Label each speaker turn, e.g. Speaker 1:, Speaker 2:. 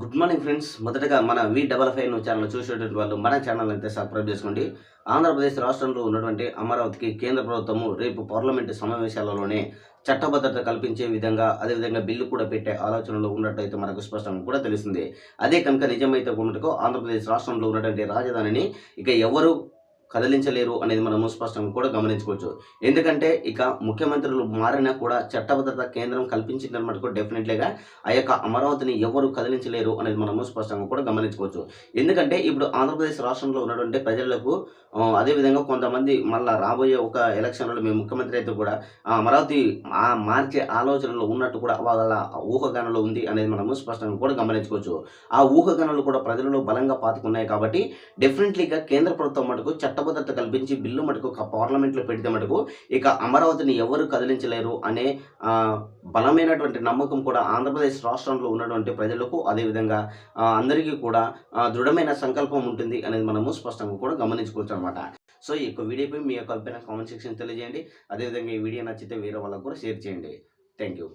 Speaker 1: Good morning friends. మొదటగా మన వి double five channel చూసేటువంటి వాళ్ళు మన ఛానల్ అయితే సబ్స్క్రైబ్ చేసుకోండి ఆంధ్రప్రదేశ్ రాష్ట్రంలో ఉన్నటువంటి అమరావతికి కేంద్ర ప్రభుత్వము రేపు పార్లమెంటు సమావేశాలలోనే చట్టభద్రత కల్పించే విధంగా అదేవిధంగా బిల్లు కూడా పెట్టే ఆలోచనలో ఉన్నట్టు అయితే మనకు స్పష్టంగా కూడా తెలుస్తుంది. అదే కనుక నిజమైతే ఉన్నట్టుకో ఆంధ్రప్రదేశ్ రాష్ట్రంలో ఉన్నటువంటి రాజధానిని ఇక ఎవరు కదిలించలేరు అనేది మనము స్పష్టంగా కూడా గమనించుకోవచ్చు. ఎందుకంటే ఇక ముఖ్యమంత్రులు మారినా కూడా చట్టభద్రత కేంద్రం కల్పించిందని మటుకు డెఫినెట్లీగా ఆ యొక్క అమరావతిని ఎవరు కదిలించలేరు అనేది మనము స్పష్టంగా కూడా గమనించుకోవచ్చు. ఎందుకంటే ఇప్పుడు ఆంధ్రప్రదేశ్ రాష్ట్రంలో ఉన్నటువంటి ప్రజలకు అదేవిధంగా కొంతమంది మళ్ళీ రాబోయే ఒక ఎలక్షన్లో మేము ముఖ్యమంత్రి అయితే కూడా ఆ అమరావతి ఆ మార్చే ఆలోచనలో ఉన్నట్టు కూడా వాళ్ళ ఊహగానంలో ఉంది అనేది మనము స్పష్టంగా కూడా గమనించుకోవచ్చు. ఆ ఊహగానాలు కూడా ప్రజలలో బలంగా పాతుకున్నాయి కాబట్టి డెఫినెట్లీగా కేంద్ర ప్రభుత్వం మటుకు చట్ట చట్టబద్ధత కల్పించి బిల్లు మటుకు పార్లమెంట్లో పెడితే మటుకు ఇక అమరావతిని ఎవరు కదిలించలేరు అనే బలమైనటువంటి నమ్మకం కూడా ఆంధ్రప్రదేశ్ రాష్ట్రంలో ఉన్నటువంటి ప్రజలకు అదేవిధంగా అందరికీ కూడా దృఢమైన సంకల్పం ఉంటుంది అనేది మనము స్పష్టంగా కూడా గమనించుకోవచ్చు అనమాట సో ఈ యొక్క వీడియోపై మీ యొక్క అభిప్రాయం కామెంట్ సెక్షన్ తెలియజేయండి. అదేవిధంగా ఈ వీడియో నచ్చితే వేరే వాళ్ళకు కూడా షేర్ చేయండి. Thank you.